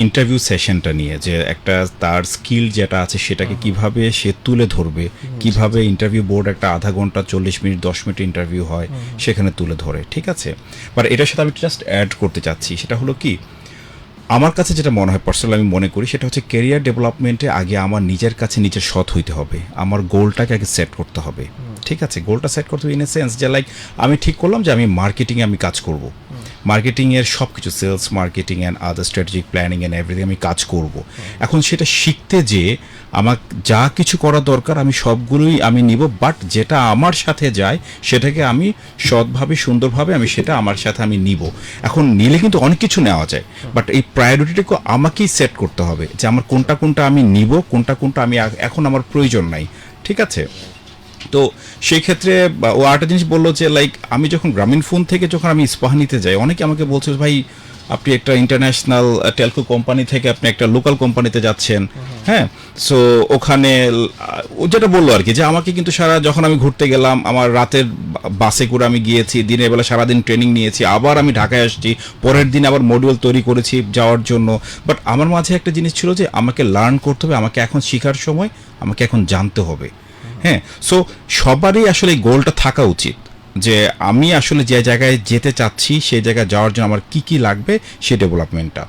Interview সেশনটা নিয়ে যে একটা তার স্কিল যেটা আছে সেটাকে কীভাবে সে তুলে ধরবে কীভাবে ইন্টারভিউ বোর্ড একটা আধা ঘণ্টা চল্লিশ মিনিট দশ মিনিট ইন্টারভিউ হয় সেখানে তুলে ধরে ঠিক আছে? বাট এটার সাথে আমি জাস্ট অ্যাড করতে চাচ্ছি সেটা হলো কি আমার কাছে যেটা মনে হয় পার্সোনাল আমি মনে করি সেটা হচ্ছে কেরিয়ার ডেভেলপমেন্টে আগে আমার নিজের কাছে নিজের সৎ হইতে হবে আমার গোলটাকে আগে সেট করতে হবে ঠিক আছে? গোলটা সেট করতে হবে ইন এ সেন্স যে লাইক আমি ঠিক করলাম যে আমি মার্কেটিংয়ে আমি কাজ করব। মার্কেটিংয়ের সব কিছু sales marketing and other strategic planning and everything আমি কাজ করব। এখন সেটা শিখতে যে আমার যা কিছু করা দরকার আমি সবগুলোই আমি নিব বাট যেটা আমার সাথে যায় সেটাকে আমি সৎভাবে, সুন্দরভাবে আমি সেটা আমার সাথে আমি নিব। এখন নিলে কিন্তু অনেক কিছু নেওয়া যায় বাট এই প্রায়োরিটিটাকে আমাকেই সেট করতে হবে যে আমার কোনটা কোনটা আমি নিব, কোনটা কোনটা আমি এখন আমার প্রয়োজন নাই, ঠিক আছে? তো সেই ক্ষেত্রে ও আরেকটা জিনিস বলল যে লাইক আমি যখন গ্রামীণ ফোন থেকে যখন আমি ইস্পাহানিতে যাই অনেকে আমাকে বলছে ভাই আপনি একটা ইন্টারন্যাশনাল টেলকো কোম্পানি থেকে আপনি একটা লোকাল কোম্পানিতে যাচ্ছেন। হ্যাঁ? সো ওখানে ও যেটা বলল আর কি যে আমাকে কিন্তু সারা যখন আমি ঘুরতে গেলাম আমার রাতের বাসে করে আমি গিয়েছি দিনের বেলা সারাদিন ট্রেনিং নিয়েছি আবার আমি ঢাকায় আসছি পরের দিন আবার মডিউল তৈরি করেছি যাওয়ার জন্য। বাট আমার মাঝে একটা জিনিস ছিল যে আমাকে লার্ন করতে হবে আমাকে এখন শেখার সময় আমাকে এখন জানতে হবে। হ্যাঁ সো সবারই আসলে গোলটা থাকা উচিত যে আমি আসলে যে জায়গায় যেতে চাচ্ছি, সেই জায়গায় যাওয়ার জন্য আমার কি কি লাগবে সেই ডেভেলপমেন্টটা